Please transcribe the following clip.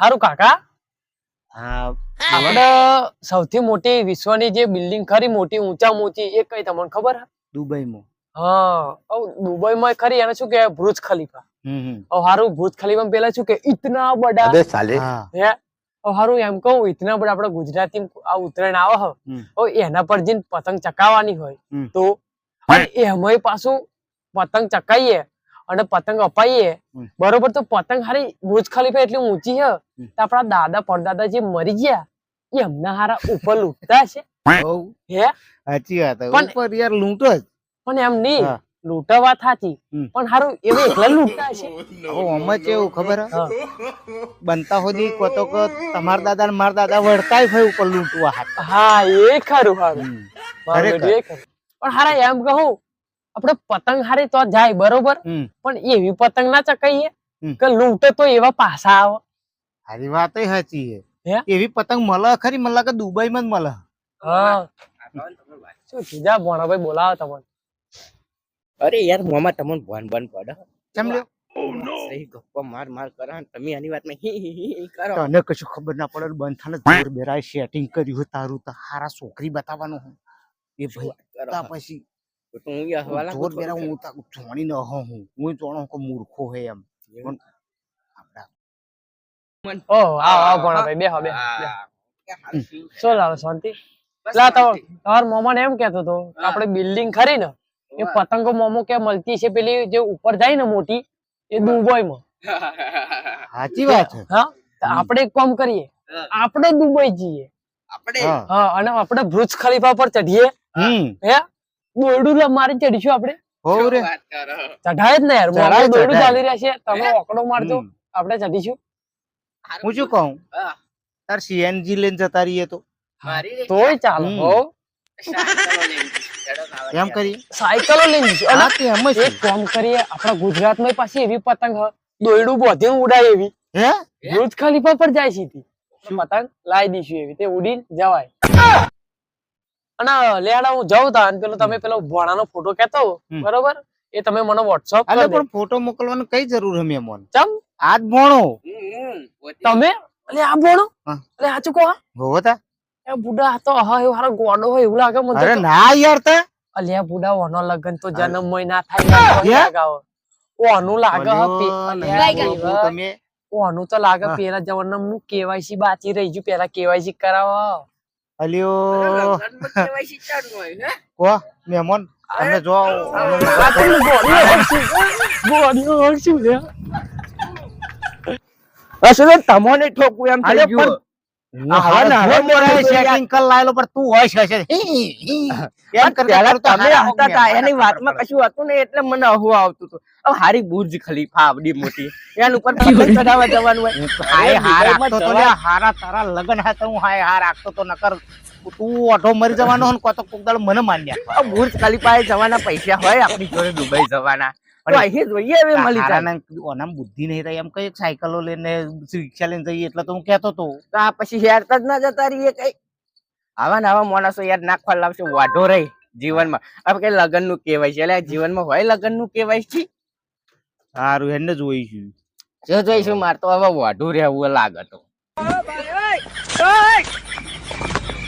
સારું કાકા. આપણે સૌથી મોટી વિશ્વની જે બિલ્ડિંગ ખરી મોટી ઊંચા મોટી એ કઈ તમને ખબર દુબઈમાં. હા દુબઈમાં ખરી એને શું કે ભુજ ખલીફા. હારું ભુજ ખલીફા પેલા શું કે ઇતના બડા સાલે. હારું એમ કહું ઇતના બધા આપડે ગુજરાતી આ ઉત્તરાયણ આવે હવે એના પર જઈને પતંગ ચકાવવાની હોય તો એમાંય પાછું પતંગ ચકાઈએ. અને પતંગ અપાઈએ. બરોબર તો પતંગ હારી બુર્જ ખલીફા એટલી ઊંચી છે. તો આપણા દાદા પરદાદા જે મરી ગયા. એમના હારા ઉપર લૂંટતા છે બહુ હે? સાચી વાત પણ- ઉપર યાર લૂંટો જ. પણ એમ નહીં. લૂંટા વાત સાચી પણ હારું એવું એકલા લૂંટતા છે આમાં કેવું ખબર. બનતા સુધી કો તો કે તમારા દાદા ને મારા દાદા વળતાય ભાઈ ઉપર લૂંટવા હા એ ખરું હારું એ. પણ હારા એમ કહું આપણે પતંગ હારી તો જાય બરોબર? પણ એવી પતંગ ના ચકાઈએ. કે લૂંટે તો એવા પાસા આવે. હારી વાત સાચી હે? છે એવી પતંગ મળે ખરી? મળે કે દુબઈ માં મળે. હા. શું કીધા ભોણાભાઈ? બોલાવો તમને. અરે યાર મોમાં તમને ભન ભન પડે. કેમ લ્યો? સહી ગપ્પા માર માર કરે તમે આની વાતમાં હી હી હી હી કરો. તને કશું ખબર ના પડે બંધ થાને જોર બેરાય સેટિંગ કર્યું તારું. તો હારા છોકરી બતાવવાનું એ ભાઈ કરો? પછી તો હવાલા જોર બેરા હું તા જોણી ન હો હું હું જોણો કો મૂર્ખો હે એમ? આપડા ઓ આવો આવો ભણા ભાઈ બેહો બે. શું લાવે શાંતિ? લા તો તાર મોમન એમ કહેતો તો આપણે બિલ્ડિંગ ખરી ને એ પતંગો મોમો કે મળતી છે પેલી જે ઉપર જાય ને મોટી એ દુબઈ માં સાચી વાત છે. હા આપણે એક કામ કરીએ આપણે દુબઈ જઈએ. આપણે? હા. હા અને આપણે ભુજ ખલીફા પર ચઢીએ. હમ. હે? દોરડું લ- મારી ચડીશું આપણે? ચઢાય જ ને યાર મારા દોરડું ચાલી રહ્યા છે તમે ઓકડો મારજો આપણે ચઢીશું. હું શું કહું? તાર સીએનજી લઈને જતા રહીએ તો. તોય ચાલે એમ. કરીએ? સાયકલો લઈને એમ જ. એક કામ કરીએ આપણા ગુજરાતમાં પાછી એવી પતંગ દોયડું દોરડું બોધીને ઉડાય એવી. હે? ભુજ ખલીફા પર જાય સીધી પતંગ લાવી દઈશું એવી. તે ઉડીને જવાય. અને લેડા હું જાઉં તા અને પેલો તમે પેલો ભોણાનો ફોટો કેતો બરોબર? એ તમે મને વોટ્સઅપ અલે પણ ફોટો મોકલવાનો કઈ જરૂર હે મેમોન ચમ? આજ ભણો. તમે? અલે આ ભોણો. અલે આ ચુકો હોવો એ બુડા તો હા એવું હારો ગોડો હોય એવું લાગે મને અરે ના યાર તા. અલે બુડા ઓનો લગન તો જન્મ મહિના થાય હે? લાગાવ ઓનું લાગે હ તમે. ઓનું તો લાગે. પેલા જવાના નું કેવાયસી બાકી રહી ગયું પેલા કેવાયસી કરાવો. અલ્યો કોહ કો મેમોન તમે જો. ગોળીઓ હરશું લે. અસલ તમને ઠોકું એમ થઈ ગયું. કરી લાયેલો પણ તું હોય છે. એમ કરતા તમે હતા તા, એની વાતમાં કશું હતું ને એટલે મને અહુ આવતું હતું. હવે હારી બુર્જ ખલીફા આવડી મોટી. એના ઉપર પતંગ ચડાવવા જવાનું હોય. હાય હાર રાખતો તો હારા તારા લગન હતા હું હાય હાર રાખતો તો નકર તું ઓઢો મરી જવાનો હોય ને કો તો કોક મને મારી બુર્જ ખલીફા જવાના પૈસા હોય આપણી જોડે દુબઈ જવાના. ઓનામાં બુદ્ધિ નહીં એમ કઈ સાયકલો લઈને રિક્ષા લઈને જઈએ એટલે તો હું કેતો તો. આ પછી હેરતા જ ના જતા રહીએ કઈ. આવા ને આવા માણસો યાર નાખવા લાવશે વાઢો રહી જીવનમાં. હવે કઈ લગનનું કેવાય છે એટલે જીવનમાં હોય લગનનું કેવાય છે? સારું એને જોઈશું. જો જોઈશું મારે તો હવે વાઢું રહેવું લાગે તો.